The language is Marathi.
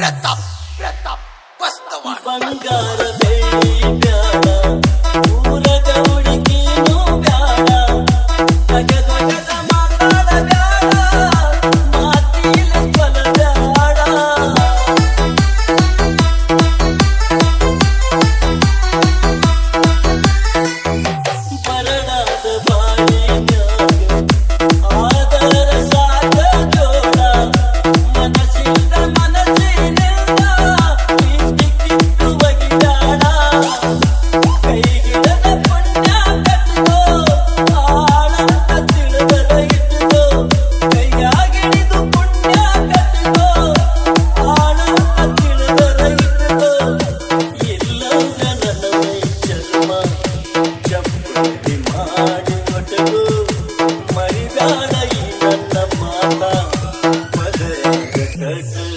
प्रताप प्रताप मस्त वाट Cause